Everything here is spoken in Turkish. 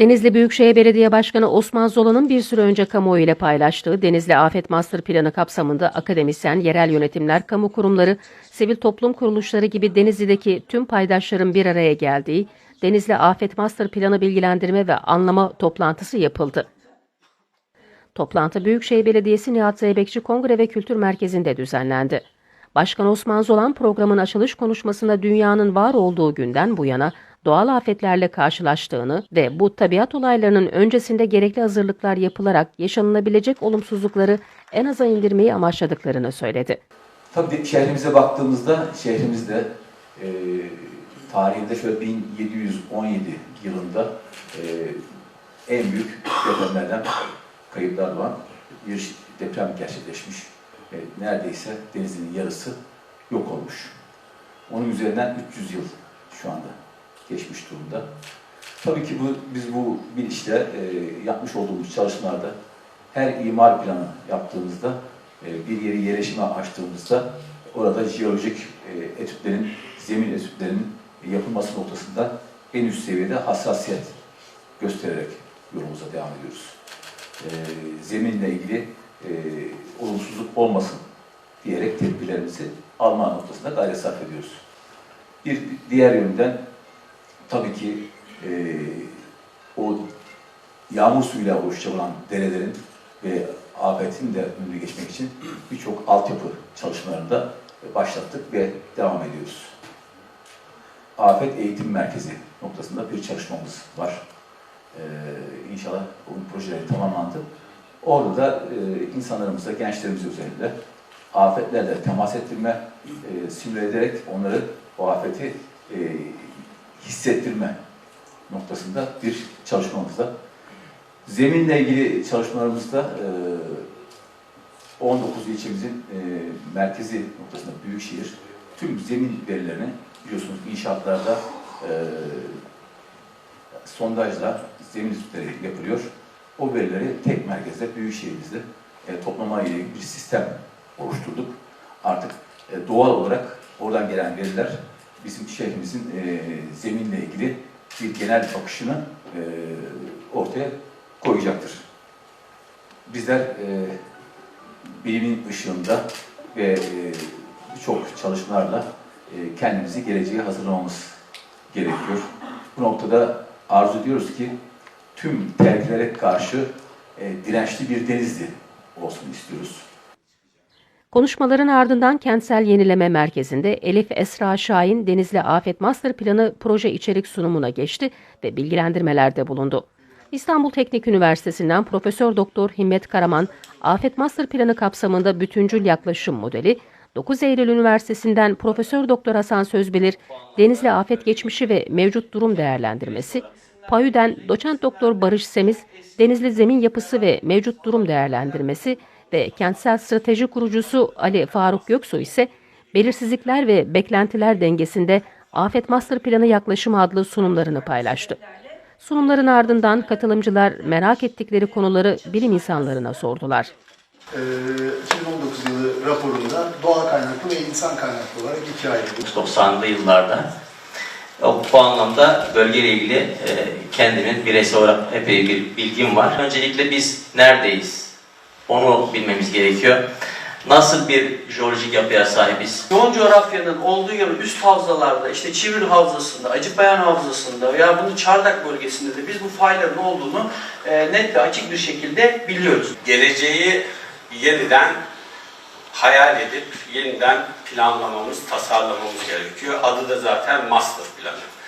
Denizli Büyükşehir Belediye Başkanı Osman Zola'nın bir süre önce kamuoyu ile paylaştığı Denizli Afet Master Planı kapsamında akademisyen, yerel yönetimler, kamu kurumları, sivil toplum kuruluşları gibi Denizli'deki tüm paydaşların bir araya geldiği Denizli Afet Master Planı bilgilendirme ve anlama toplantısı yapıldı. Toplantı Büyükşehir Belediyesi Nihat Zeybekçi Kongre ve Kültür Merkezi'nde düzenlendi. Başkan Osman Zolan programın açılış konuşmasında dünyanın var olduğu günden bu yana doğal afetlerle karşılaştığını ve bu tabiat olaylarının öncesinde gerekli hazırlıklar yapılarak yaşanılabilecek olumsuzlukları en aza indirmeyi amaçladıklarını söyledi. Tabii şehrimize baktığımızda şehrimizde e, tarihinde şöyle 1717 yılında e, en büyük depremlerden kayıplar olan bir deprem gerçekleşmiş. E, neredeyse denizin yarısı yok olmuş. Onun üzerinden 300 yıl şu anda geçmiş durumda. Tabii ki bu, biz bu bilinçle e, yapmış olduğumuz çalışmalarda her imar planı yaptığımızda e, bir yeri yerleşime açtığımızda orada jeolojik e, etütlerin, zemin etütlerinin yapılması noktasında en üst seviyede hassasiyet göstererek yolumuza devam ediyoruz. E, zeminle ilgili e, olumsuzluk olmasın diyerek tedbirlerimizi alma noktasında gayret sarf ediyoruz. Bir diğer yönden tabii ki e, o yağmur suyuyla oluşacak olan derelerin ve afetin de önüne geçmek için birçok altyapı çalışmalarında başlattık ve devam ediyoruz. Afet Eğitim Merkezi noktasında bir çalışmamız var. Ee, inşallah bu projeleri tamamlandı. Orada da e, insanlarımıza, gençlerimiz üzerinde afetlerle temas ettirme, e, simüle ederek onları o afeti e, hissettirme noktasında bir çalışmamızda. Zeminle ilgili çalışmalarımızda e, 19 ilçemizin e, merkezi noktasında Büyükşehir tüm zemin verilerini biliyorsunuz inşaatlarda e, sondajla zemin üstleri yapılıyor. O verileri tek merkezde Büyükşehir'imizde e, toplama ile ilgili bir sistem oluşturduk. Artık e, doğal olarak oradan gelen veriler bizim şehrimizin e, zeminle ilgili bir genel bakışını e, ortaya koyacaktır. Bizler e, bilimin ışığında ve e, birçok çalışmalarla e, kendimizi geleceğe hazırlamamız gerekiyor. Bu noktada arzu ediyoruz ki tüm tehlikelere karşı e, dirençli bir denizli olsun istiyoruz. Konuşmaların ardından Kentsel Yenileme Merkezi'nde Elif Esra Şahin Denizli Afet Master Planı proje içerik sunumuna geçti ve bilgilendirmelerde bulundu. İstanbul Teknik Üniversitesi'nden Profesör Doktor Himmet Karaman, Afet Master Planı kapsamında bütüncül yaklaşım modeli, 9 Eylül Üniversitesi'nden Profesör Doktor Hasan Sözbilir, Denizli Afet Geçmişi ve Mevcut Durum Değerlendirmesi, PAYÜ'den Doçent Doktor Barış Semiz, Denizli Zemin Yapısı ve Mevcut Durum Değerlendirmesi ve Kentsel Strateji Kurucusu Ali Faruk Göksu ise belirsizlikler ve beklentiler dengesinde Afet Master Planı yaklaşımı adlı sunumlarını paylaştı. Sunumların ardından katılımcılar merak ettikleri konuları bilim insanlarına sordular. Ee, 2019 yılı raporunda doğa kaynaklı ve insan kaynaklı olarak ikiye ayrılıyor. 90'lı yıllarda. O, bu anlamda bölgeyle ilgili e, kendimin bireysel olarak epey bir bilgim var. Öncelikle biz neredeyiz? Onu bilmemiz gerekiyor. Nasıl bir jeolojik yapıya sahibiz? Yoğun coğrafyanın olduğu yer üst havzalarda, işte Çivril Havzası'nda, Acıbayan Havzası'nda veya bunu Çardak bölgesinde de biz bu fayların olduğunu e, net ve açık bir şekilde biliyoruz. geleceği yeniden hayal edip yeniden planlamamız, tasarlamamız gerekiyor. Adı da zaten master planı.